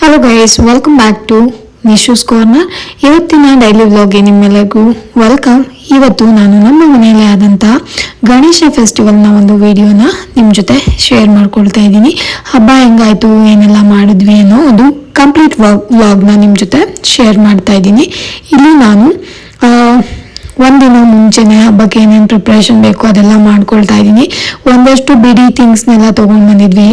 Hello guys welcome back to Nishoos corner ಇವತ್ತಿನ daily ವ್ಲಾಗ್ಗೆ ನಿಮ್ಮೆಲ್ಲರಿಗೂ ವೆಲ್ಕಮ್ ಇವತ್ತು ನಾನು ನಮ್ಮ ಮನೆಯಲ್ಲಿ ಆದಂತಹ ಗಣೇಶ ಫೆಸ್ಟಿವಲ್ನ ಒಂದು ವಿಡಿಯೋನ ನಿಮ್ಮ ಜೊತೆ ಶೇರ್ ಮಾಡ್ಕೊಳ್ತಾ ಇದ್ದೀನಿ. ಹಬ್ಬ ಹೆಂಗಾಯಿತು, ಏನೆಲ್ಲ ಮಾಡಿದ್ವಿ ಅನ್ನೋ ಒಂದು ಕಂಪ್ಲೀಟ್ ವ್ಲಾಗ್ನ ನಿಮ್ಮ ಜೊತೆ ಶೇರ್ ಮಾಡ್ತಾ ಇದ್ದೀನಿ. ಇಲ್ಲಿ ನಾನು ಒಂದಿನ ಮುಂಚೆನೆ ಹಬ್ಬಕ್ಕೆ ಏನೇನು ಪ್ರಿಪ್ರೇಷನ್ ಬೇಕು ಅದೆಲ್ಲ ಮಾಡ್ಕೊಳ್ತಾ ಇದ್ದೀನಿ. ಒಂದಷ್ಟು ಬಿಡಿ ಥಿಂಗ್ಸ್ನೆಲ್ಲ ತೊಗೊಂಡು ಬಂದಿದ್ವಿ.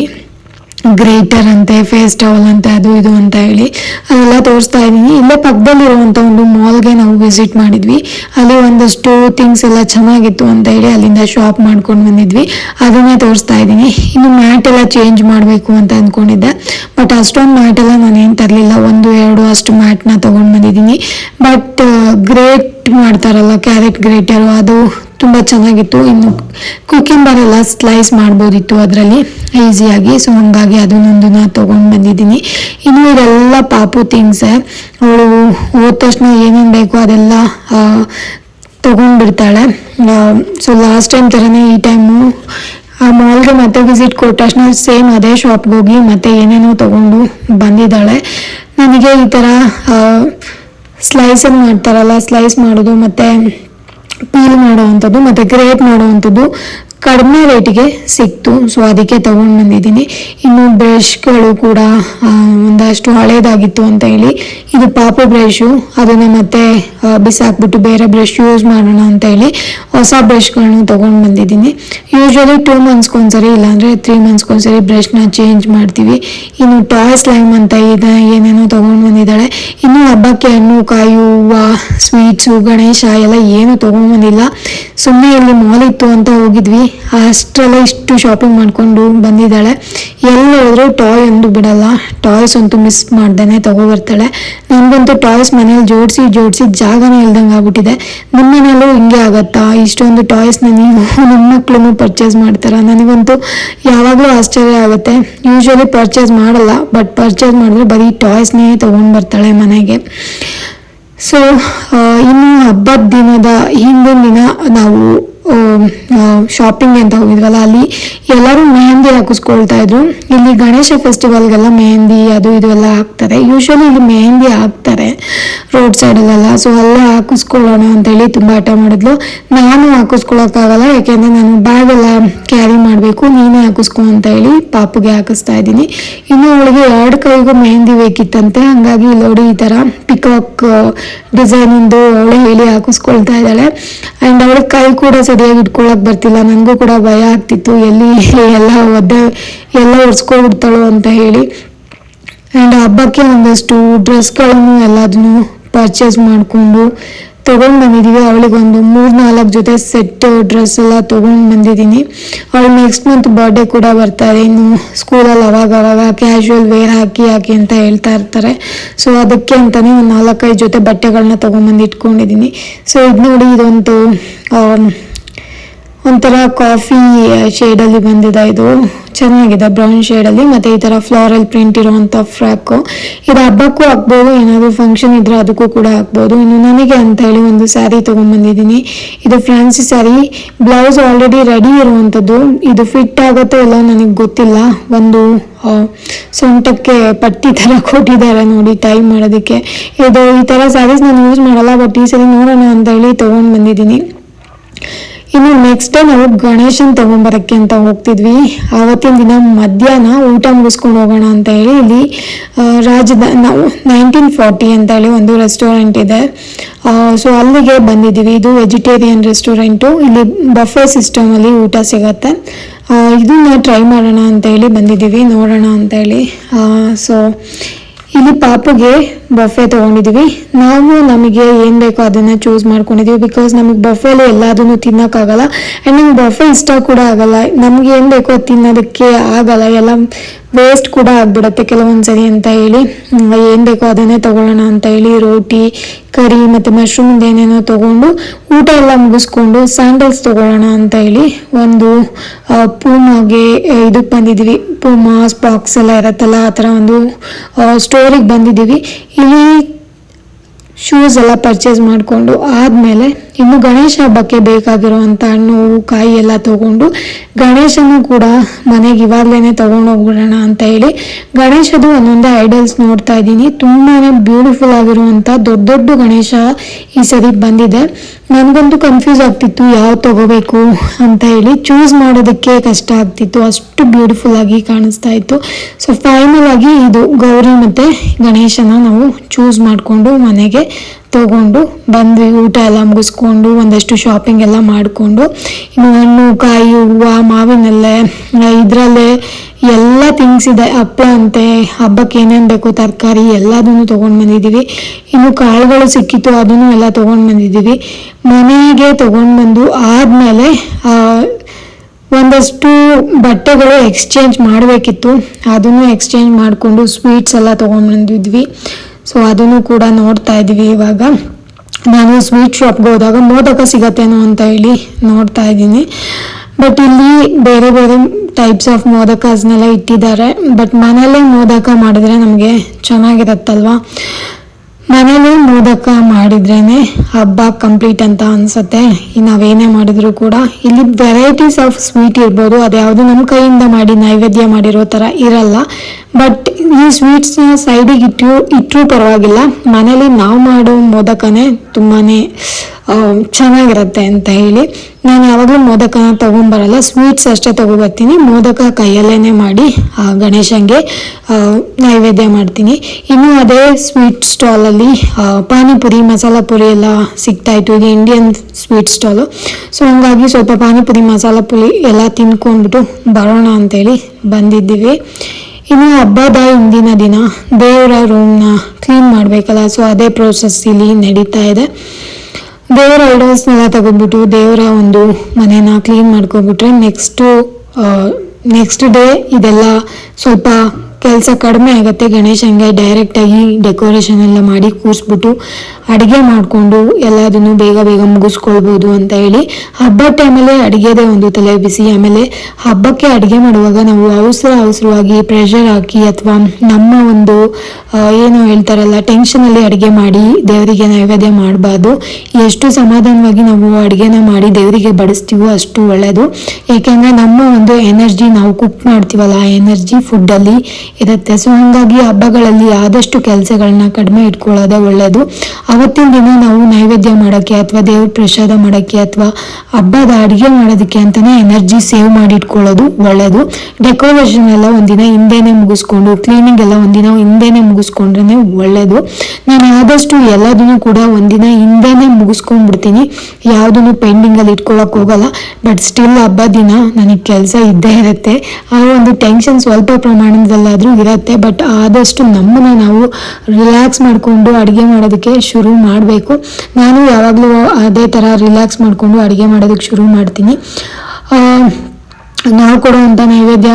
ಗ್ರೇಟರ್ ಅಂತೆ, ಫೇಸ್ ಟವಲ್ ಅಂತೆ, ಅದು ಇದು ಅಂತ ಹೇಳಿ ಅದೆಲ್ಲ ತೋರಿಸ್ತಾ ಇದ್ದೀನಿ. ಇಲ್ಲೇ ಪಕ್ಕದಲ್ಲಿರುವಂಥ ಒಂದು ಮಾಲ್ಗೆ ನಾವು ವಿಸಿಟ್ ಮಾಡಿದ್ವಿ. ಅಲ್ಲಿ ಒಂದಷ್ಟು ಥಿಂಗ್ಸ್ ಎಲ್ಲ ಚೆನ್ನಾಗಿತ್ತು ಅಂತ ಹೇಳಿ ಅಲ್ಲಿಂದ ಶಾಪ್ ಮಾಡ್ಕೊಂಡು ಬಂದಿದ್ವಿ. ಅದನ್ನೇ ತೋರಿಸ್ತಾ ಇದ್ದೀನಿ. ಇನ್ನು ಮ್ಯಾಟ್ ಎಲ್ಲ ಚೇಂಜ್ ಮಾಡಬೇಕು ಅಂತ ಅಂದ್ಕೊಂಡಿದ್ದೆ. ಬಟ್ ಅಷ್ಟೊಂದು ಮ್ಯಾಟ್ ಎಲ್ಲ ನಾನು ತರಲಿಲ್ಲ. ಒಂದು, ಎರಡು ಅಷ್ಟು ಮ್ಯಾಟ್ನ ತೊಗೊಂಡು ಬಂದಿದ್ದೀನಿ. ಬಟ್ ಗ್ರೇಟ್ ಮಾಡ್ತಾರಲ್ಲ, ಕ್ಯಾರೆಟ್, ಗ್ರೇಟರು, ಅದು ತುಂಬ ಚೆನ್ನಾಗಿತ್ತು. ಇನ್ನು ಕುಕಿಂಬರ್ ಎಲ್ಲ ಸ್ಲೈಸ್ ಮಾಡ್ಬೋದಿತ್ತು ಅದರಲ್ಲಿ, ಈಸಿಯಾಗಿ. ಸೊ ಹಂಗಾಗಿ ನಾನು ತೊಗೊಂಡು ಬಂದಿದ್ದೀನಿ. ಇನ್ನು ಇದೆಲ್ಲ ಪಾಪು ಥಿಂಗ್ಸೇ ಅವಳು ಹೋದ ತಕ್ಷಣ ಏನೇನು ಬೇಕೋ ಅದೆಲ್ಲ ತೊಗೊಂಡ್ಬಿಡ್ತಾಳೆ ಸೊ ಲಾಸ್ಟ್ ಟೈಮ್ ಥರನೇ ಈ ಟೈಮು ಆ ಮಾಲ್ಗೆ ಮತ್ತೆ ವಿಸಿಟ್ ಕೊಟ್ಟ ತಕ್ಷಣ ಸೇಮ್ ಅದೇ ಶಾಪ್ಗೆ ಹೋಗಿ ಮತ್ತೆ ಏನೇನೋ ತೊಗೊಂಡು ಬಂದಿದ್ದಾಳೆ. ನನಗೆ ಈ ಥರ ಸ್ಲೈಸನ್ನು ಮಾಡ್ತಾರಲ್ಲ ಸ್ಲೈಸ್ ಮಾಡೋದು ಮತ್ತು ಪೀಲ್ ಮಾಡೋವಂಥದ್ದು ಮತ್ತು ಗ್ರೇಟ್ ಮಾಡುವಂಥದ್ದು ಕಡಿಮೆ ರೇಟಿಗೆ ಸಿಕ್ತು. ಸೊ ಅದಕ್ಕೆ ತೊಗೊಂಡು ಬಂದಿದ್ದೀನಿ. ಇನ್ನು ಬ್ರಷ್ಗಳು ಕೂಡ ಒಂದಷ್ಟು ಹಳೇದಾಗಿತ್ತು ಅಂತ ಹೇಳಿ. ಇದು ಪಾಪು ಬ್ರಷು ಅದನ್ನು ಮತ್ತೆ ಬಿಸಾಕ್ಬಿಟ್ಟು ಬೇರೆ ಬ್ರಷ್ ಯೂಸ್ ಮಾಡೋಣ ಅಂತ ಹೇಳಿ ಹೊಸ ಬ್ರಷ್ಗಳನ್ನ ತೊಗೊಂಡು ಬಂದಿದ್ದೀನಿ. ಯೂಶ್ವಲಿ ಟೂ ಮಂತ್ಸ್ಗೊಂದ್ಸರಿ ಇಲ್ಲಾಂದರೆ ತ್ರೀ ಮಂತ್ಸ್ಗೊಂದ್ಸರಿ ಬ್ರಷ್ನ ಚೇಂಜ್ ಮಾಡ್ತೀವಿ. ಇನ್ನು ಟಾಯ್ಸ್ ಲೈಮ್ ಅಂತ ಇದೆ, ಏನೇನೋ ತೊಗೊಂಡು ಬಂದಿದ್ದಾಳೆ. ಇನ್ನು ಹಬ್ಬಕ್ಕೆ ಹಣ್ಣು, ಕಾಯಿ, ಹೂವು ಸ್ವೀಟ್ಸು ಗಣೇಶ ಎಲ್ಲ ಏನು ತೊಗೊಂಬಂದಿಲ್ಲ ಸುಮ್ಮನೆ ಇಲ್ಲಿ ಮಾಲ್ ಇತ್ತು ಅಂತ ಹೋಗಿದ್ವಿ. ಅಷ್ಟರಲ್ಲೇ ಇಷ್ಟು ಶಾಪಿಂಗ್ ಮಾಡ್ಕೊಂಡು ಬಂದಿದ್ದಾಳೆ. ಎಲ್ಲಿ ಹೋದರೂ ಟಾಯ್ ಒಂದು ಬಿಡಲ್ಲ. ಟಾಯ್ಸ್ ಅಂತೂ ಮಿಸ್ ಮಾಡ್ದೇ ತಗೋಬರ್ತಾಳೆ ನನಗಂತೂ ಟಾಯ್ಸ್ ಮನೇಲಿ ಜೋಡಿಸಿ ಜೋಡಿಸಿ ಜಾಗನೇ ಇಲ್ದಂಗೆ ಆಗ್ಬಿಟ್ಟಿದೆ. ನಿಮ್ಮ ಮನೇಲೂ ಹಿಂಗೆ ಆಗತ್ತಾ? ಇಷ್ಟೊಂದು ಟಾಯ್ಸ್ನ ನೀವು ನಿಮ್ಮ ಮಕ್ಕಳನ್ನು ಪರ್ಚೇಸ್ ಮಾಡ್ತಾರ? ನನಗಂತೂ ಯಾವಾಗಲೂ ಆಶ್ಚರ್ಯ ಆಗುತ್ತೆ. ಯೂಶ್ವಲಿ ಪರ್ಚೇಸ್ ಮಾಡಲ್ಲ ಬಟ್ ಪರ್ಚೇಸ್ ಮಾಡಿದ್ರೆ ಬರೀ ಟಾಯ್ಸ್ನೇ ತೊಗೊಂಡು ಬರ್ತಾಳೆ ಮನೆಗೆ. ಸೊ ಇನ್ನು ಹಬ್ಬದ ದಿನದ ಹಿಂದಿನ ದಿನ ನಾವು ಶಾಪಿಂಗ್ ಅಂತ ಹೋಗಿದ್ವಲ್ಲ ಅಲ್ಲಿ? ಎಲ್ಲರೂ ಮೆಹಂದಿ ಹಾಕಿಸ್ಕೊಳ್ತಾ ಇದ್ರು. ಇಲ್ಲಿ ಗಣೇಶ ಫೆಸ್ಟಿವಲ್ಗೆಲ್ಲ ಮೆಹಂದಿ, ಅದು ಇದು ಎಲ್ಲ ಹಾಕ್ತಾರೆ. ಯೂಶ್ವಲಿ ಇಲ್ಲಿ ಮೆಹಂದಿ ಹಾಕ್ತಾರೆ ರೋಡ್ ಸೈಡಲ್ಲೆಲ್ಲ ಸೊ ಅಲ್ಲೇ ಹಾಕಿಸ್ಕೊಳ್ಳೋಣ ಅಂತೇಳಿ ತುಂಬ ಹಠ ಮಾಡಿದ್ಲು. ನಾನು ಹಾಕಿಸ್ಕೊಳಕ್ಕಾಗಲ್ಲ, ಯಾಕೆಂದರೆ ನಾನು ಬ್ಯಾಗ್ ಎಲ್ಲ ಕ್ಯಾರಿ ಮಾಡಬೇಕು. ನೀನೇ ಹಾಕಿಸ್ಕೊ ಅಂತ ಹೇಳಿ ಪಾಪುಗೆ ಹಾಕಿಸ್ತಾ ಇದ್ದೀನಿ. ಇನ್ನು ಅವಳಿಗೆ ಎರಡು ಕೈಗೂ ಮೆಹಂದಿ ಬೇಕಿತ್ತಂತೆ. ಹಂಗಾಗಿ ನೋಡಿ ಈ ಥರ ಪಿಕಾಕ್ ಡಿಸೈನಿಂದು ಅವಳು ಹೇಳಿ ಹಾಕಿಸ್ಕೊಳ್ತಾ ಇದ್ದಾಳೆ. ಆ್ಯಂಡ್ ಅವಳ ಕೈ ಕೂಡ ಸರಿಯಾಗಿ ಇಟ್ಕೊಳಕ್ ಬರ್ತಿಲ್ಲ. ನನಗೂ ಕೂಡ ಭಯ ಆಗ್ತಿತ್ತು. ಎಲ್ಲಿ ಎಲ್ಲ ಒದ್ದೆ ಎಲ್ಲ ಒರೆಸ್ಕೊಬಿಡ್ತಾಳೋ ಅಂತ ಹೇಳಿ. ಆ್ಯಂಡ್ ಹಬ್ಬಕ್ಕೆ ಒಂದಷ್ಟು ಡ್ರೆಸ್ಗಳನ್ನು ಎಲ್ಲದನ್ನು ಪರ್ಚೇಸ್ ಮಾಡಿಕೊಂಡು ತೊಗೊಂಡು ಬಂದಿದ್ದೀವಿ ಅವಳಿಗೊಂದು ಮೂರು ನಾಲ್ಕು ಜೊತೆ ಸೆಟ್ ಡ್ರೆಸ್ ಎಲ್ಲ ತೊಗೊಂಡು ಬಂದಿದ್ದೀನಿ. ಅವಳು ನೆಕ್ಸ್ಟ್ ಮಂತ್ ಬರ್ಡೇ ಕೂಡ ಬರ್ತಾರೆ. ಇನ್ನು ಸ್ಕೂಲಲ್ಲಿ ಅವಾಗ ಅವಾಗ ಕ್ಯಾಶುವಲ್ ವೇರ್ ಹಾಕಿ ಹಾಕಿ ಅಂತ ಹೇಳ್ತಾ ಇರ್ತಾರೆ. ಸೊ ಅದಕ್ಕೆ ಅಂತಲೇ ಒಂದು ನಾಲ್ಕೈದು ಜೊತೆ ಬಟ್ಟೆಗಳನ್ನ ತೊಗೊಂಬಂದು ಇಟ್ಕೊಂಡಿದ್ದೀನಿ. ಸೊ ಇದು ನೋಡಿ ಇದೊಂದು ಒಂಥರ ಕಾಫಿ ಶೇಡಲ್ಲಿ ಬಂದಿದೆ ಇದು. ಚೆನ್ನಾಗಿದೆ ಬ್ರೌನ್ ಶೇಡಲ್ಲಿ ಮತ್ತು ಈ ಥರ ಫ್ಲಾರಲ್ ಪ್ರಿಂಟ್ ಇರುವಂಥ ಫ್ರಾಕು ಇದು ಹಬ್ಬಕ್ಕೂ ಹಾಕ್ಬೋದು, ಏನಾದರೂ ಫಂಕ್ಷನ್ ಇದ್ರೆ ಅದಕ್ಕೂ ಕೂಡ ಹಾಕ್ಬೋದು. ಇನ್ನು ನನಗೆ ಅಂತ ಹೇಳಿ ಒಂದು ಸ್ಯಾರಿ ತೊಗೊಂಬಂದಿದ್ದೀನಿ ಇದು fancy sari blouse already ready ಇರುವಂಥದ್ದು ಇದು ಫಿಟ್ ಆಗುತ್ತೋ ಇಲ್ಲ ನನಗೆ ಗೊತ್ತಿಲ್ಲ. ಒಂದು ಸೊಂಟಕ್ಕೆ ಪಟ್ಟಿ ಥರ ಕೊಟ್ಟಿದ್ದಾರೆ ನೋಡಿ ಟೈ ಮಾಡೋದಕ್ಕೆ. ಇದು ಈ ಥರ ಸ್ಯಾರೀಸ್ ನಾನು ಯೂಸ್ ಮಾಡಲ್ಲ ಬಟ್ ಈ ಸರಿ ನೋಡೋಣ ಅಂತ ಹೇಳಿ ತೊಗೊಂಡು ಬಂದಿದ್ದೀನಿ ಇನ್ನು ನೆಕ್ಸ್ಟ್ ಡೇ ನಾವು ಗಣೇಶನ್ ತಗೊಂಬರಕ್ಕೆ ಅಂತ ಹೋಗ್ತಿದ್ವಿ. ಆವತ್ತಿನ ದಿನ ಮಧ್ಯಾಹ್ನ ಊಟ ಮುಗಿಸ್ಕೊಂಡು ಹೋಗೋಣ ಅಂತ ಹೇಳಿ ಇಲ್ಲಿ ರಾಜದ ನಾವು ನೈನ್ಟೀನ್ ಫಾರ್ಟಿ ಅಂತ ಹೇಳಿ ಒಂದು ರೆಸ್ಟೋರೆಂಟ್ ಇದೆ. ಸೊ ಅಲ್ಲಿಗೆ ಬಂದಿದ್ದೀವಿ. ಇದು ವೆಜಿಟೇರಿಯನ್ ರೆಸ್ಟೋರೆಂಟು ಇಲ್ಲಿ ಬಫೆ ಸಿಸ್ಟಮಲ್ಲಿ ಊಟ ಸಿಗತ್ತೆ. ಇದನ್ನ ಟ್ರೈ ಮಾಡೋಣ ಅಂತ ಹೇಳಿ ಬಂದಿದ್ದೀವಿ. ನೋಡೋಣ ಅಂತ ಹೇಳಿ. ಸೊ ಇಲ್ಲಿ ಪಾಪುಗೆ ಬಫೆ ತಗೊಂಡಿದೀವಿ. ನಾವು ನಮಗೆ ಏನ್ ಬೇಕೋ ಅದನ್ನ ಚೂಸ್ ಮಾಡ್ಕೊಂಡಿದೀವಿ. ಬಿಕಾಸ್ ನಮಗೆ ಬಫೆಲಿ ಎಲ್ಲದನ್ನು ತಿನ್ನೋಕ್ಕಾಗಲ್ಲ ಆ್ಯಂಡ್ ನಮ್ಗೆ ಬಫೆ ಇಷ್ಟ ಕೂಡ ಆಗಲ್ಲ. ನಮ್ಗೆ ಏನ್ ಬೇಕೋ ಅದು ತಿನ್ನೋದಕ್ಕೆ ಆಗಲ್ಲ. ಎಲ್ಲ ವೇಸ್ಟ್ ಕೂಡ ಆಗ್ಬಿಡುತ್ತೆ ಕೆಲವೊಂದು ಸರಿ ಅಂತ ಹೇಳಿ. ಏನ್ ಬೇಕೋ ಅದನ್ನೇ ತಗೊಳ್ಳೋಣ ಅಂತ ಹೇಳಿ, ರೋಟಿ ಕರಿ ಮತ್ತು ಮಶ್ರೂಮ್ ಏನೇನೋ ತೊಗೊಂಡು ಊಟ ಎಲ್ಲ ಮುಗಿಸ್ಕೊಂಡು ಸ್ಯಾಂಡಲ್ಸ್ ತೊಗೊಳ್ಳೋಣ ಅಂತ ಹೇಳಿ ಒಂದು ಪೂಮಾಗೆ ಇದಕ್ಕೆ ಬಂದಿದ್ದೀವಿ. ಪೂಮಾ ಸ್ಪಾಕ್ಸ್ ಎಲ್ಲ ಇರುತ್ತಲ್ಲ, ಆ ಥರ ಒಂದು ಸ್ಟೋರಿಗೆ ಬಂದಿದ್ದೀವಿ. ಇಲ್ಲಿ ಶೂಸ್ ಎಲ್ಲ ಪರ್ಚೇಸ್ ಮಾಡಿಕೊಂಡು ಆದಮೇಲೆ ಇನ್ನು ಗಣೇಶ ಹಬ್ಬಕ್ಕೆ ಬೇಕಾಗಿರುವಂಥ ಹಣ್ಣು ಹೂವು, ಕಾಯಿ ಎಲ್ಲ ತೊಗೊಂಡು ಗಣೇಶನೂ ಕೂಡ ಮನೆಗೆ ಇವಾಗಲೇ ತೊಗೊಂಡೋಗ್ಬಿಡೋಣ ಅಂತ ಹೇಳಿ ಗಣೇಶದು ಒಂದೊಂದೇ ಐಡಲ್ಸ್ ನೋಡ್ತಾ ಇದ್ದೀನಿ. ತುಂಬಾ ಬ್ಯೂಟಿಫುಲ್ ಆಗಿರುವಂಥ ದೊಡ್ಡ ದೊಡ್ಡ ಗಣೇಶ ಈ ಸರಿ ಬಂದಿದೆ. ನನಗಂತೂ ಕನ್ಫ್ಯೂಸ್ ಆಗ್ತಿತ್ತು ಯಾವ್ದು ತಗೋಬೇಕು ಅಂತ ಹೇಳಿ. ಚೂಸ್ ಮಾಡೋದಕ್ಕೆ ಕಷ್ಟ ಆಗ್ತಿತ್ತು ಅಷ್ಟು ಬ್ಯೂಟಿಫುಲ್ ಆಗಿ ಕಾಣಿಸ್ತಾ ಇತ್ತು. ಸೊ ಫೈನಲ್ ಆಗಿ ಇದು ಗೌರಿ ಮತ್ತು ಗಣೇಶನ ನಾವು ಚೂಸ್ ಮಾಡಿಕೊಂಡು ಮನೆಗೆ ತಗೊಂಡು ಬಂದ್ವಿ, ಊಟ ಎಲ್ಲ ಮುಗಿಸ್ಕೊಂಡು ಒಂದಷ್ಟು ಶಾಪಿಂಗ್ ಎಲ್ಲ ಮಾಡಿಕೊಂಡು. ಇನ್ನು ಹಣ್ಣು, ಕಾಯಿ, ಹೂವು ಮಾವಿನೆಲೆ ಇದರಲ್ಲೇ ಎಲ್ಲ ಥಿಂಗ್ಸ್ ಇದೆ ಹಪ್ಪಳ ಅಂತೆ, ಹಬ್ಬಕ್ಕೆ ಏನೇನು ಬೇಕು ತರಕಾರಿ ಎಲ್ಲದನ್ನು ತೊಗೊಂಡು ಬಂದಿದ್ದೀವಿ. ಇನ್ನು ಕಾಳುಗಳು ಸಿಕ್ಕಿತ್ತು, ಅದನ್ನು ಎಲ್ಲ ತೊಗೊಂಡು ಬಂದಿದ್ದೀವಿ. ಮನೆಗೆ ತೊಗೊಂಡು ಬಂದು ಆದಮೇಲೆ ಒಂದಷ್ಟು ಬಟ್ಟೆಗಳು ಎಕ್ಸ್ಚೇಂಜ್ ಮಾಡಬೇಕಿತ್ತು. ಅದನ್ನು ಎಕ್ಸ್ಚೇಂಜ್ ಮಾಡಿಕೊಂಡು ಸ್ವೀಟ್ಸ್ ಎಲ್ಲ ತೊಗೊಂಡು ಬಂದಿದ್ವಿ. ಸೊ ಅದನ್ನು ಕೂಡ ನೋಡ್ತಾ ಇದ್ದೀವಿ ಇವಾಗ. ನಾನು ಸ್ವೀಟ್ ಶಾಪ್ಗೆ ಹೋದಾಗ ಮೋದಕ ಸಿಗತ್ತೇನೋ ಅಂತ ಹೇಳಿ ನೋಡ್ತಾ ಇದ್ದೀನಿ. ಬಟ್ ಇಲ್ಲಿ ಬೇರೆ ಬೇರೆ ಟೈಪ್ಸ್ ಆಫ್ ಮೋದಕಸ್ನೆಲ್ಲ ಇಟ್ಟಿದ್ದಾರೆ. ಬಟ್ ಮನೇಲೇ ಮೋದಕ ಮಾಡಿದ್ರೆ ನಮಗೆ ಚೆನ್ನಾಗಿರತ್ತಲ್ವಾ? ಮನೇಲೇ ಮೋದಕ ಮಾಡಿದ್ರೇನೆ ಹಬ್ಬ ಕಂಪ್ಲೀಟ್ ಅಂತ ಅನ್ಸುತ್ತೆ. ನಾವೇನೇ ಮಾಡಿದ್ರು ಕೂಡ. ಇಲ್ಲಿ ವೆರೈಟೀಸ್ ಆಫ್ ಸ್ವೀಟ್ ಇರ್ಬೋದು. ಅದ್ಯಾವುದು ನಮ್ಮ ಕೈಯಿಂದ ಮಾಡಿ ನೈವೇದ್ಯ ಮಾಡಿರೋ ಥರ ಇರಲ್ಲ. ಬಟ್ ಈ ಸ್ವೀಟ್ಸ್ನ ಸೈಡಿಗೆ ಇಟ್ಟು ಇಟ್ಟರೂ ಪರವಾಗಿಲ್ಲ. ಮನೇಲಿ ನಾವು ಮಾಡೋ ಮೋದಕನೇ ತುಂಬಾ ಚೆನ್ನಾಗಿರುತ್ತೆ ಅಂತ ಹೇಳಿ. ನಾನು ಯಾವಾಗಲೂ ಮೋದಕನ ತೊಗೊಂಬರಲ್ಲ ಸ್ವೀಟ್ಸ್ ಅಷ್ಟೇ ತೊಗೊಬರ್ತೀನಿ. ಮೋದಕ ಕೈಯಲ್ಲೇ ಮಾಡಿ, ಆ, ಗಣೇಶಂಗೆ ನೈವೇದ್ಯ ಮಾಡ್ತೀನಿ. ಇನ್ನು ಅದೇ ಸ್ವೀಟ್ ಸ್ಟಾಲಲ್ಲಿ ಪಾನಿಪುರಿ, ಮಸಾಲ ಪುರಿ ಎಲ್ಲ ಸಿಗ್ತಾಯಿತ್ತು ಈಗ ಇಂಡಿಯನ್ ಸ್ವೀಟ್ ಸ್ಟಾಲು ಸೊ ಹಂಗಾಗಿ ಸ್ವಲ್ಪ ಪಾನಿಪುರಿ, ಮಸಾಲ ಪುರಿ ಎಲ್ಲ ತಿನ್ಕೊಂಡ್ಬಿಟ್ಟು ಬರೋಣ ಅಂತೇಳಿ ಬಂದಿದ್ದೀವಿ. ಇನ್ನು ಹಬ್ಬದ ಹಿಂದಿನ ದಿನ ದೇವರ ರೂಮ್ನ ಕ್ಲೀನ್ ಮಾಡಬೇಕಲ್ಲ ಸೊ ಅದೇ ಪ್ರೋಸೆಸ್ ಇಲ್ಲಿ ನಡೀತಾ ಇದೆ. ದೇವರ ಐಡಲ್ಸ್ನೆಲ್ಲ ತಗೊಂಡ್ಬಿಟ್ಟು ದೇವರ ಒಂದು ಮನೇನ ಕ್ಲೀನ್ ಮಾಡ್ಕೊಬಿಟ್ರೆ ನೆಕ್ಸ್ಟು ನೆಕ್ಸ್ಟ್ ಡೇ ಇದೆಲ್ಲ ಸ್ವಲ್ಪ ಕೆಲಸ ಕಡಿಮೆ ಆಗುತ್ತೆ ಗಣೇಶಂಗೆ ಡೈರೆಕ್ಟಾಗಿ ಡೆಕೋರೇಷನ್ ಎಲ್ಲ ಮಾಡಿ ಕೂರಿಸ್ಬಿಟ್ಟು ಅಡುಗೆ ಮಾಡಿಕೊಂಡು ಎಲ್ಲದನ್ನು ಬೇಗ ಬೇಗ ಮುಗಿಸ್ಕೊಳ್ಬೋದು ಅಂತ ಹೇಳಿ ಹಬ್ಬದ ಟೈಮಲ್ಲಿ ಅಡುಗೆದೇ ಒಂದು ತಲೆ ಬಿಸಿ. ಆಮೇಲೆ ಹಬ್ಬಕ್ಕೆ ಅಡುಗೆ ಮಾಡುವಾಗ ನಾವು ಅವಸರ ಅವಸರವಾಗಿ ಪ್ರೆಷರ್ ಹಾಕಿ ಅಥವಾ ನಮ್ಮ ಒಂದು ಏನು ಹೇಳ್ತಾರಲ್ಲ ಟೆನ್ಷನಲ್ಲಿ ಅಡುಗೆ ಮಾಡಿ ದೇವರಿಗೆ ನೈವೇದ್ಯ ಮಾಡಬಾರ್ದು. ಎಷ್ಟು ಸಮಾಧಾನವಾಗಿ ನಾವು ಅಡುಗೆನ ಮಾಡಿ ದೇವರಿಗೆ ಬಡಿಸ್ತೀವೋ ಅಷ್ಟು ಒಳ್ಳೆಯದು ಏಕೆಂದರೆ ನಮ್ಮ ಒಂದು ಎನರ್ಜಿ ನಾವು ಕುಕ್ ಮಾಡ್ತೀವಲ್ಲ, ಆ ಎನರ್ಜಿ ಫುಡ್ಡಲ್ಲಿ ಇರುತ್ತೆ. ಸೊ ಹಾಗಾಗಿ ಹಬ್ಬಗಳಲ್ಲಿ ಆದಷ್ಟು ಕೆಲಸಗಳನ್ನ ಕಡಿಮೆ ಇಟ್ಕೊಳ್ಳೋದೇ ಒಳ್ಳೆಯದು ಅವತ್ತಿನ ದಿನ ನಾವು ನೈವೇದ್ಯ ಮಾಡೋಕ್ಕೆ ಅಥವಾ ದೇವ್ರ ಪ್ರಸಾದ ಮಾಡೋಕ್ಕೆ ಅಥವಾ ಹಬ್ಬದ ಅಡುಗೆ ಮಾಡೋದಕ್ಕೆ ಅಂತಲೇ ಎನರ್ಜಿ ಸೇವ್ ಮಾಡಿ ಇಟ್ಕೊಳ್ಳೋದು ಒಳ್ಳೆಯದು ಡೆಕೋರೇಷನ್ ಎಲ್ಲ ಒಂದಿನ ಹಿಂದೆನೇ ಮುಗಿಸ್ಕೊಂಡು ಕ್ಲೀನಿಂಗ್ ಎಲ್ಲ ಒಂದಿನ ಹಿಂದೆನೇ ಮುಗಿಸ್ಕೊಂಡ್ರೆ ಒಳ್ಳೆಯದು ನಾನು ಆದಷ್ಟು ಎಲ್ಲದನ್ನು ಕೂಡ ಒಂದಿನ ಹಿಂದೆನೇ ಮುಗಿಸ್ಕೊಂಡ್ಬಿಡ್ತೀನಿ. ಯಾವುದನ್ನು ಪೆಂಡಿಂಗಲ್ಲಿ ಇಟ್ಕೊಳ್ಳೋಕೆ ಹೋಗಲ್ಲ. ಬಟ್ ಸ್ಟಿಲ್ ಹಬ್ಬ ದಿನ ನನಗೆ ಕೆಲಸ ಇದ್ದೇ ಇರುತ್ತೆ. ಆ ಒಂದು ಟೆನ್ಷನ್ ಸ್ವಲ್ಪ ಪ್ರಮಾಣದಲ್ಲಾದರೂ ಇರುತ್ತೆ ಬಟ್ ಆದಷ್ಟು ನಮ್ಮನ್ನ ನಾವು ರಿಲ್ಯಾಕ್ಸ್ ಮಾಡಿಕೊಂಡು ಅಡುಗೆ ಮಾಡೋದಕ್ಕೆ ಶುರು ಮಾಡಬೇಕು. ನಾನು ಯಾವಾಗಲೂ ಅದೇ ಥರ ರಿಲ್ಯಾಕ್ಸ್ ಮಾಡಿಕೊಂಡು ಅಡುಗೆ ಮಾಡೋದಕ್ಕೆ ಶುರು ಮಾಡ್ತೀನಿ. ನಾವು ಕೊಡುವಂಥ ನೈವೇದ್ಯ,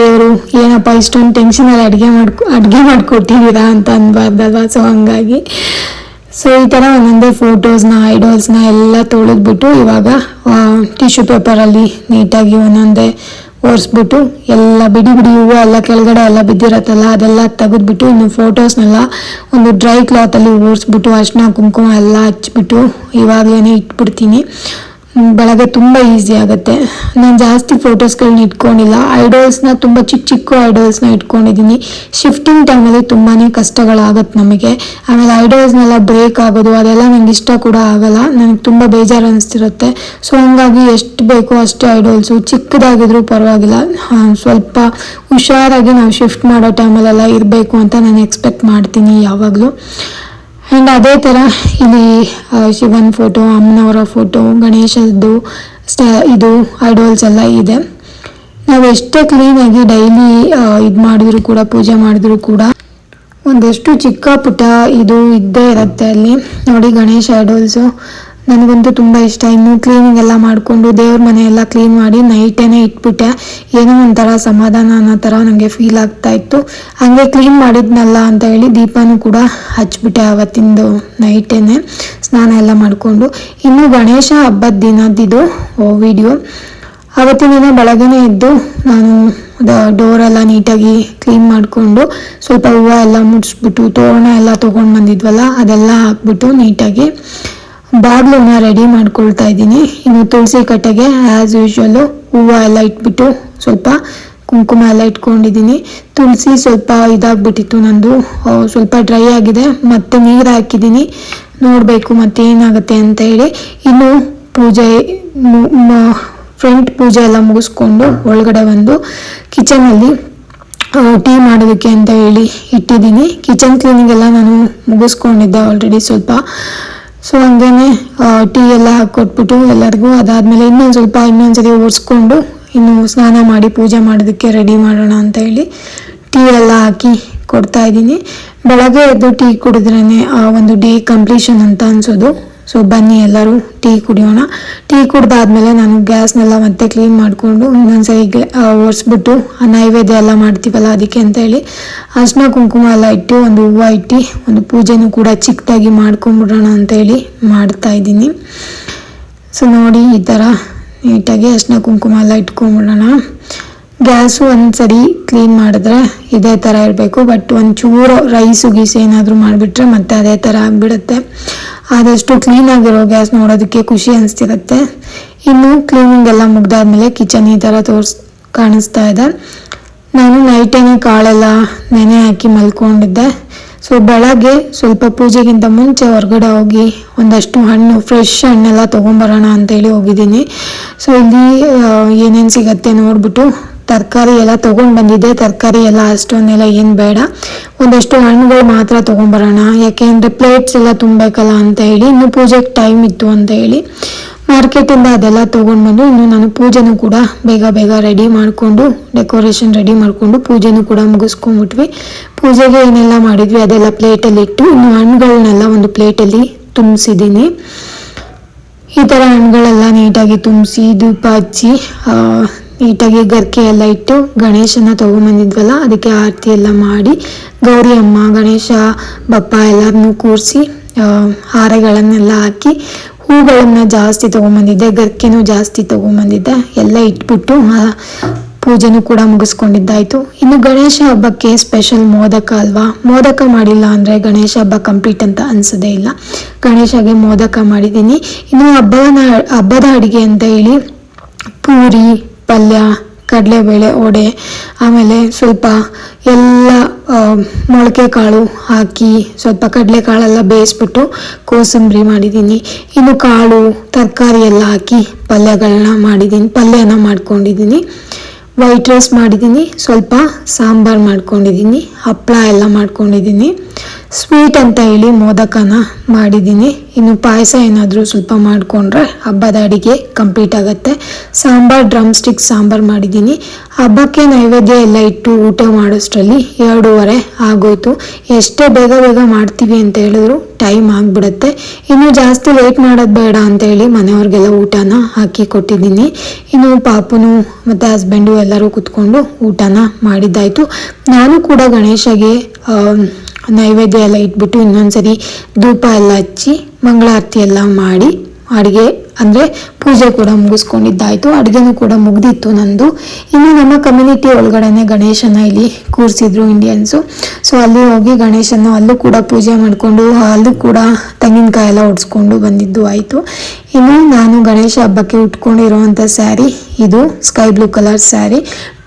ದೇವರು, ಏನಪ್ಪ ಇಷ್ಟೊಂದು ಟೆನ್ಷನಲ್ಲಿ ಅಡುಗೆ ಮಾಡ್ಕೊ, ಅಡುಗೆ ಮಾಡಿಕೊಟ್ಟಿದ್ದೀರಾ ಅಂತ ಅನ್ಬಾರ್ದಲ್ವ ಸೊ ಹಂಗಾಗಿ ಸೊ ಈ ಥರ ಒಂದೊಂದೇ ಫೋಟೋಸ್ನ ಐಡಲ್ಸ್ನ ಎಲ್ಲ ತೊಳೆದ್ಬಿಟ್ಟು ಇವಾಗ ಟಿಶ್ಯೂ ಪೇಪರಲ್ಲಿ ನೀಟಾಗಿ ಒಂದೊಂದೇ ಒರೆಸ್ಬಿಟ್ಟು ಎಲ್ಲ ಬಿಡಿ ಬಿಡಿ ಹೂವು ಎಲ್ಲ ಕೆಳಗಡೆ ಎಲ್ಲ ಬಿದ್ದಿರತ್ತಲ್ಲ, ಅದೆಲ್ಲ ತೆಗೆದ್ಬಿಟ್ಟು ಇನ್ನು ಫೋಟೋಸ್ನೆಲ್ಲ ಒಂದು ಡ್ರೈ ಕ್ಲಾತಲ್ಲಿ ಒರೆಸ್ಬಿಟ್ಟು ಅರ್ಶಿನ, ಕುಂಕುಮ ಎಲ್ಲ ಹಚ್ಬಿಟ್ಟು ಇವಾಗಲೇ ಇಟ್ಬಿಡ್ತೀನಿ. ಹ್ಮ್, ಬೆಳಗ್ಗೆ ತುಂಬ ಈಸಿ ಆಗುತ್ತೆ. ನಾನು ಜಾಸ್ತಿ ಫೋಟೋಸ್ಗಳನ್ನ ಇಟ್ಕೊಂಡಿಲ್ಲ. ಐಡಲ್ಸ್ನ ತುಂಬ ಚಿಕ್ಕ ಚಿಕ್ಕ ಐಡಲ್ಸ್ನ ಇಟ್ಕೊಂಡಿದ್ದೀನಿ ಶಿಫ್ಟಿಂಗ್ ಟೈಮಲ್ಲಿ ತುಂಬಾ ಕಷ್ಟಗಳಾಗತ್ತೆ ನಮಗೆ. ಆಮೇಲೆ ಐಡಲ್ಸ್ನೆಲ್ಲ ಬ್ರೇಕ್ ಆಗೋದು ಅದೆಲ್ಲ ನನಗೆ ಇಷ್ಟ ಕೂಡ ಆಗಲ್ಲ. ನನಗೆ ತುಂಬ ಬೇಜಾರು ಅನಿಸ್ತಿರುತ್ತೆ. ಸೊ ಹಂಗಾಗಿ ಎಷ್ಟು ಬೇಕೋ ಅಷ್ಟೇ ಐಡಲ್ಸು ಚಿಕ್ಕದಾಗಿದ್ರೂ ಪರವಾಗಿಲ್ಲ. ಸ್ವಲ್ಪ ಹುಷಾರಾಗಿ ನಾವು ಶಿಫ್ಟ್ ಮಾಡೋ ಟೈಮಲ್ಲೆಲ್ಲ ಇರಬೇಕು ಅಂತ ನಾನು ಎಕ್ಸ್ಪೆಕ್ಟ್ ಮಾಡ್ತೀನಿ ಯಾವಾಗಲೂ. ಆ್ಯಂಡ್ ಅದೇ ಥರ ಇಲ್ಲಿ ಶಿವನ್ ಫೋಟೋ ಅಮ್ಮನವರ ಫೋಟೋ ಗಣೇಶದ್ದು, ಸ್ಟ, ಇದು ಐಡೋಲ್ಸ್ ಎಲ್ಲ ಇದೆ. ನಾವು ಎಷ್ಟೇ ಕ್ಲೀನಾಗಿ ಡೈಲಿ ಇದು ಮಾಡಿದ್ರು ಕೂಡ, ಪೂಜೆ ಮಾಡಿದ್ರು ಕೂಡ, ಒಂದಷ್ಟು ಚಿಕ್ಕ ಪುಟ್ಟ ಇದು ಇದ್ದೇ ಇರುತ್ತೆ ಅಲ್ಲಿ. ನೋಡಿ ಗಣೇಶ ಐಡಲ್ಸು ನನಗಂತೂ ತುಂಬ ಇಷ್ಟ. ಇನ್ನು ಕ್ಲೀನಿಂಗ್ ಎಲ್ಲ ಮಾಡಿಕೊಂಡು ದೇವ್ರ ಮನೆ ಎಲ್ಲ ಕ್ಲೀನ್ ಮಾಡಿ ನೈಟೇನೆ ಇಟ್ಬಿಟ್ಟೆ ಏನೋ ಒಂಥರ ಸಮಾಧಾನ ಅನ್ನೋ ಥರ ನನಗೆ ಫೀಲ್ ಆಗ್ತಾ ಇತ್ತು. ಹಾಗೆ ಕ್ಲೀನ್ ಮಾಡಿದ್ನಲ್ಲ ಅಂತ ಹೇಳಿ ದೀಪನೂ ಕೂಡ ಹಚ್ಬಿಟ್ಟೆ ಆವತ್ತಿಂದು ನೈಟೇನೆ ಸ್ನಾನ ಎಲ್ಲ ಮಾಡಿಕೊಂಡು. ಇನ್ನು ಗಣೇಶ ಹಬ್ಬದ ದಿನದಿದು ವಿಡಿಯೋ ಅವತ್ತಿನ ದಿನ ಬೆಳಗ್ಗೆನೇ ಎದ್ದು ನಾನು ಡೋರ್ ಎಲ್ಲ ನೀಟಾಗಿ ಕ್ಲೀನ್ ಮಾಡಿಕೊಂಡು ಸ್ವಲ್ಪ ಹೂವು ಎಲ್ಲ ಮುಡಿಸ್ಬಿಟ್ಟು ತೋರಣ ಎಲ್ಲ ತೊಗೊಂಡು ಬಂದಿದ್ವಲ್ಲ ಅದೆಲ್ಲ ಹಾಕ್ಬಿಟ್ಟು ನೀಟಾಗಿ ಬಾಗ್ಲನ್ನ ರೆಡಿ ಮಾಡ್ಕೊಳ್ತಾ ಇದ್ದೀನಿ. ಇನ್ನು ತುಳಸಿ ಕಟ್ಟೆಗೆ ಆ್ಯಸ್ ಯೂಶ್ವಲ್ಲು ಹೂವು ಎಲ್ಲ ಇಟ್ಬಿಟ್ಟು ಸ್ವಲ್ಪ ಕುಂಕುಮ ಎಲ್ಲ ಇಟ್ಕೊಂಡಿದ್ದೀನಿ. ತುಳಸಿ ಸ್ವಲ್ಪ ಇದಾಗ್ಬಿಟ್ಟಿತ್ತು ನಂದು. ಸ್ವಲ್ಪ ಡ್ರೈ ಆಗಿದೆ. ಮತ್ತೆ ನೀರು ಹಾಕಿದ್ದೀನಿ. ನೋಡಬೇಕು ಮತ್ತೆ ಏನಾಗುತ್ತೆ ಅಂತ ಹೇಳಿ. ಇನ್ನು ಪೂಜೆ ಫ್ರಂಟ್ ಪೂಜೆ ಎಲ್ಲ ಮುಗಿಸ್ಕೊಂಡು ಒಳಗಡೆ ಬಂದು ಕಿಚನಲ್ಲಿ ಟೀ ಮಾಡೋದಕ್ಕೆ ಅಂತ ಹೇಳಿ ಇಟ್ಟಿದ್ದೀನಿ. ಕಿಚನ್ ಕ್ಲೀನಿಂಗ್ ಎಲ್ಲ ನಾನು ಮುಗಿಸ್ಕೊಂಡಿದ್ದೆ ಆಲ್ರೆಡಿ ಸ್ವಲ್ಪ. ಸೊ ಹಂಗೇನೆ ಟೀ ಎಲ್ಲ ಹಾಕೊಟ್ಬಿಟ್ಟು ಎಲ್ಲರಿಗೂ ಅದಾದಮೇಲೆ ಇನ್ನೊಂದು ಸ್ವಲ್ಪ ಇನ್ನೊಂದ್ಸರಿ ಓಡಿಸ್ಕೊಂಡು ಇನ್ನು ಸ್ನಾನ ಮಾಡಿ ಪೂಜೆ ಮಾಡೋದಕ್ಕೆ ರೆಡಿ ಮಾಡೋಣ ಅಂತ ಹೇಳಿ ಟೀ ಎಲ್ಲ ಹಾಕಿ ಕೊಡ್ತಾ ಇದ್ದೀನಿ. ಬೆಳಗ್ಗೆ ಎದ್ದು ಟೀ ಕುಡಿದ್ರೇ ಆ ಒಂದು ಡೇ ಕಂಪ್ಲೀಷನ್ ಅಂತ ಅನ್ಸೋದು. ಸೊ ಬನ್ನಿ ಎಲ್ಲರೂ, ಟೀ ಕುಡಿಯೋಣ. ಟೀ ಕುಡ್ದಾದ್ಮೇಲೆ ನಾನು ಗ್ಯಾಸ್ನೆಲ್ಲ ಮತ್ತೆ ಕ್ಲೀನ್ ಮಾಡಿಕೊಂಡು ಇನ್ನೊಂದ್ಸರಿ ಒರೆಸ್ಬಿಟ್ಟು ನೈವೇದ್ಯ ಎಲ್ಲ ಮಾಡ್ತೀವಲ್ಲ ಅದಕ್ಕೆ ಅಂತ ಹೇಳಿ, ಅರ್ಶಿನ ಕುಂಕುಮ ಎಲ್ಲ ಇಟ್ಟು ಒಂದು ಹೂವು ಇಟ್ಟು, ಒಂದು ಪೂಜೆನೂ ಕೂಡ ಚಿಕ್ಕದಾಗಿ ಮಾಡ್ಕೊಂಡ್ಬಿಡೋಣ ಅಂತ ಹೇಳಿ ಮಾಡ್ತಾ ಇದ್ದೀನಿ. ಸೊ ನೋಡಿ ಈ ಥರ ನೀಟಾಗಿ ಅರ್ಶಿನ ಕುಂಕುಮ ಎಲ್ಲ ಇಟ್ಕೊಂಬಿಡೋಣ. ಗ್ಯಾಸು ಒಂದ್ಸರಿ ಕ್ಲೀನ್ ಮಾಡಿದ್ರೆ ಇದೇ ಥರ ಇರಬೇಕು. ಬಟ್ ಒಂಚೂರು ರೈಸು, ಗೀಸು ಏನಾದರೂ ಮಾಡಿಬಿಟ್ರೆ ಮತ್ತೆ ಅದೇ ಥರ ಆಗಿಬಿಡುತ್ತೆ. ಆದಷ್ಟು ಕ್ಲೀನಾಗಿರೋ ಗ್ಯಾಸ್ ನೋಡೋದಕ್ಕೆ ಖುಷಿ ಅನಿಸ್ತಿರುತ್ತೆ. ಇನ್ನು ಕ್ಲೀನಿಂಗ್ ಎಲ್ಲ ಮುಗ್ದಾದ್ಮೇಲೆ ಕಿಚನ್ ಈ ಥರ ತೋರಿಸ್, ಕಾಣಿಸ್ತಾ ಇದೆ. ನಾನು ನೈಟೇನೆ ಕಾಳೆಲ್ಲ ನೆನೆ ಹಾಕಿ ಮಲ್ಕೊಂಡಿದ್ದೆ. ಸೊ ಬೆಳಗ್ಗೆ ಸ್ವಲ್ಪ ಪೂಜೆಗಿಂತ ಮುಂಚೆ ಹೊರಗಡೆ ಹೋಗಿ ಒಂದಷ್ಟು ಹಣ್ಣು ಫ್ರೆಶ್ ಹಣ್ಣೆಲ್ಲ ತೊಗೊಂಬರೋಣ ಅಂತೇಳಿ ಹೋಗಿದ್ದೀನಿ. ಸೊ ಇಲ್ಲಿ ಏನೇನು ಸಿಗತ್ತೆ ನೋಡ್ಬಿಟ್ಟು ತರಕಾರಿ ಎಲ್ಲ ತೊಗೊಂಡು ಬಂದಿದ್ದೆ. ತರಕಾರಿ ಎಲ್ಲ ಅಷ್ಟೊಂದೆಲ್ಲ ಏನು ಬೇಡ. ಒಂದಷ್ಟು ಹಣ್ಣುಗಳು ಮಾತ್ರ ತೊಗೊಂಬರೋಣ. ಯಾಕೆಂದರೆ ಪ್ಲೇಟ್ಸ್ ಎಲ್ಲ ತುಂಬಬೇಕಲ್ಲ ಅಂತ ಹೇಳಿ ಇನ್ನು ಪೂಜೆಗೆ ಟೈಮ್ ಇತ್ತು ಅಂತ ಹೇಳಿ ಮಾರ್ಕೆಟಿಂದ ಅದೆಲ್ಲ ತೊಗೊಂಡು ಬಂದು ಇನ್ನು ನಾನು ಪೂಜೆನೂ ಕೂಡ ಬೇಗ ಬೇಗ ರೆಡಿ ಮಾಡಿಕೊಂಡು ಡೆಕೋರೇಷನ್ ರೆಡಿ ಮಾಡಿಕೊಂಡು ಪೂಜೆನೂ ಕೂಡ ಮುಗಿಸ್ಕೊಂಡ್ಬಿಟ್ವಿ. ಪೂಜೆಗೆ ಏನೆಲ್ಲ ಮಾಡಿದ್ವಿ ಅದೆಲ್ಲ ಪ್ಲೇಟಲ್ಲಿ ಇಟ್ಟು ಇನ್ನು ಹಣ್ಣುಗಳನ್ನೆಲ್ಲ ಒಂದು ಪ್ಲೇಟಲ್ಲಿ ತುಂಬಿಸಿದ್ದೀನಿ. ಈ ಥರ ಹಣ್ಣುಗಳೆಲ್ಲ ನೀಟಾಗಿ ತುಂಬಿಸಿ ದೀಪ ಹಚ್ಚಿ ನೀಟಾಗಿ ಗರ್ಕೆ ಎಲ್ಲ ಇಟ್ಟು ಗಣೇಶನ ತೊಗೊಂಬಂದಿದ್ವಲ್ಲ, ಅದಕ್ಕೆ ಆರತಿ ಎಲ್ಲ ಮಾಡಿ ಗೌರಿ ಅಮ್ಮ ಗಣೇಶ, ಬಪ್ಪ ಎಲ್ಲರನ್ನೂ ಕೂರಿಸಿ ಹಾರಗಳನ್ನೆಲ್ಲ ಹಾಕಿ ಹೂಗಳನ್ನ ಜಾಸ್ತಿ ತೊಗೊಂಬಂದಿದ್ದೆ, ಗರ್ಕೆನೂ ಜಾಸ್ತಿ ತೊಗೊಂಬಂದಿದ್ದೆ, ಎಲ್ಲ ಇಟ್ಬಿಟ್ಟು ಪೂಜೆನೂ ಕೂಡ ಮುಗಿಸ್ಕೊಂಡಿದ್ದಾಯಿತು. ಇನ್ನು ಗಣೇಶ ಹಬ್ಬಕ್ಕೆ ಸ್ಪೆಷಲ್ ಮೋದಕ ಅಲ್ವಾ? ಮೋದಕ ಮಾಡಿಲ್ಲ ಅಂದರೆ ಗಣೇಶ ಹಬ್ಬ ಕಂಪ್ಲೀಟ್ ಅಂತ ಅನ್ಸೋದೇ ಇಲ್ಲ. ಗಣೇಶಗೆ ಮೋದಕ ಮಾಡಿದ್ದೀನಿ. ಇನ್ನು ಹಬ್ಬನ ಹಬ್ಬದ ಅಡುಗೆ ಅಂತ ಹೇಳಿ ಪೂರಿ ಪಲ್ಯ, ಕಡಲೆಬೇಳೆ ವಡೆ, ಆಮೇಲೆ ಸ್ವಲ್ಪ ಎಲ್ಲ ಮೊಳಕೆ ಕಾಳು ಹಾಕಿ ಸ್ವಲ್ಪ ಕಡಲೆ ಕಡಲೆಕಾಳೆಲ್ಲ ಬೇಯಿಸ್ಬಿಟ್ಟು ಕೋಸಂಬರಿ ಮಾಡಿದ್ದೀನಿ. ಇನ್ನು ಕಾಳು, ತರಕಾರಿ ಎಲ್ಲ ಹಾಕಿ ಪಲ್ಯಗಳನ್ನ ಮಾಡಿದ್ದೀನಿ, ಪಲ್ಯನ ಮಾಡ್ಕೊಂಡಿದ್ದೀನಿ. ವೈಟ್ ರೈಸ್ ಮಾಡಿದ್ದೀನಿ, ಸ್ವಲ್ಪ ಸಾಂಬಾರು ಮಾಡ್ಕೊಂಡಿದ್ದೀನಿ ಹಪ್ಪಳ ಎಲ್ಲ ಮಾಡ್ಕೊಂಡಿದ್ದೀನಿ. ಸ್ವೀಟ್ ಅಂತ ಹೇಳಿ ಮೋದಕನ ಮಾಡಿದ್ದೀನಿ. ಇನ್ನು ಪಾಯಸ ಏನಾದರೂ ಸ್ವಲ್ಪ ಮಾಡಿಕೊಂಡ್ರೆ ಹಬ್ಬದ ಅಡಿಗೆ ಕಂಪ್ಲೀಟ್ ಆಗುತ್ತೆ. ಸಾಂಬಾರ್ ಡ್ರಮ್ ಸ್ಟಿಕ್ ಸಾಂಬಾರು ಮಾಡಿದ್ದೀನಿ. ಹಬ್ಬಕ್ಕೆ ನೈವೇದ್ಯ ಎಲ್ಲ ಇಟ್ಟು ಊಟ ಮಾಡೋಷ್ಟರಲ್ಲಿ ಎರಡೂವರೆ ಆಗೋಯ್ತು. ಎಷ್ಟೇ ಬೇಗ ಬೇಗ ಮಾಡ್ತೀವಿ ಅಂತ ಹೇಳಿದ್ರು ಟೈಮ್ ಆಗಿಬಿಡುತ್ತೆ. ಇನ್ನು ಜಾಸ್ತಿ ಲೇಟ್ ಮಾಡೋದು ಬೇಡ ಅಂತ ಹೇಳಿ ಮನೆಯವ್ರಿಗೆಲ್ಲ ಊಟನ ಹಾಕಿ ಕೊಟ್ಟಿದ್ದೀನಿ. ಇನ್ನು ಪಾಪುನು ಮತ್ತು ಹಸ್ಬೆಂಡು ಎಲ್ಲರೂ ಕುತ್ಕೊಂಡು ಊಟನ ಮಾಡಿದ್ದಾಯಿತು. ನಾನು ಕೂಡ ಗಣೇಶಗೆ ನೈವೇದ್ಯ ಎಲ್ಲ ಇಟ್ಬಿಟ್ಟು ಇನ್ನೊಂದ್ಸರಿ ಧೂಪ ಎಲ್ಲ ಹಚ್ಚಿ ಮಂಗಳಾರತಿ ಎಲ್ಲ ಮಾಡಿ ಅಡುಗೆ ಅಂದರೆ ಪೂಜೆ ಕೂಡ ಮುಗಿಸ್ಕೊಂಡಿದ್ದಾಯಿತು, ಅಡುಗೆನೂ ಕೂಡ ಮುಗ್ದಿತ್ತು ನಂದು. ಇನ್ನು ನಮ್ಮ ಕಮ್ಯುನಿಟಿ ಒಳಗಡೆನೆ ಗಣೇಶನ ಇಲ್ಲಿ ಕೂರಿಸಿದ್ರು ಇಂಡಿಯನ್ಸು ಸೊ ಅಲ್ಲಿ ಹೋಗಿ ಗಣೇಶನ ಅಲ್ಲೂ ಕೂಡ ಪೂಜೆ ಮಾಡಿಕೊಂಡು, ಅಲ್ಲೂ ಕೂಡ ತೆಂಗಿನಕಾಯಿ ಎಲ್ಲ ಹೊಡ್ಸ್ಕೊಂಡು ಬಂದಿದ್ದು ಆಯಿತು. ಇನ್ನು ನಾನು ಗಣೇಶ ಹಬ್ಬಕ್ಕೆ ಉಟ್ಕೊಂಡಿರುವಂಥ ಸ್ಯಾರಿ, ಇದು ಸ್ಕೈ ಬ್ಲೂ ಕಲರ್ ಸ್ಯಾರಿ.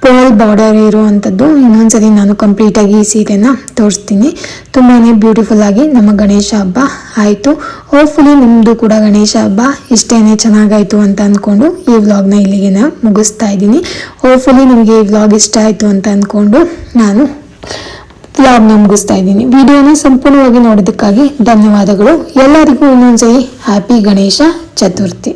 ಪೋಲ್ ಬಾರ್ಡರ್ ಇರುವಂಥದ್ದು. ಇನ್ನೊಂದ್ಸರಿ ನಾನು ಕಂಪ್ಲೀಟಾಗಿ ಈ ಸೀರೆನ ತೋರಿಸ್ತೀನಿ. ತುಂಬಾ ಬ್ಯೂಟಿಫುಲ್ ಆಗಿ ನಮ್ಮ ಗಣೇಶ ಹಬ್ಬ ಆಯಿತು. ಹೋಪ್ಫುಲಿ ನಿಮ್ಮದು ಕೂಡ ಗಣೇಶ ಹಬ್ಬ ಇಷ್ಟೇನೆ ಚೆನ್ನಾಗಾಯಿತು. ಅಂತ ಅಂದ್ಕೊಂಡು ಈ ವ್ಲಾಗ್ನ ಇಲ್ಲಿಗೆ ನಾನು ಮುಗಿಸ್ತಾ ಇದ್ದೀನಿ. ಹೋಪ್ಫುಲಿ ನಿಮಗೆ ಈ ವ್ಲಾಗ್ ಇಷ್ಟ ಆಯಿತು ಅಂತ ಅಂದ್ಕೊಂಡು ನಾನು ವ್ಲಾಗ್ನ ಮುಗಿಸ್ತಾ ಇದ್ದೀನಿ. ವಿಡಿಯೋನ ಸಂಪೂರ್ಣವಾಗಿ ನೋಡೋದಕ್ಕಾಗಿ ಧನ್ಯವಾದಗಳು. ಎಲ್ಲರಿಗೂ ಇನ್ನೊಂದ್ಸರಿ ಹ್ಯಾಪಿ ಗಣೇಶ ಚತುರ್ಥಿ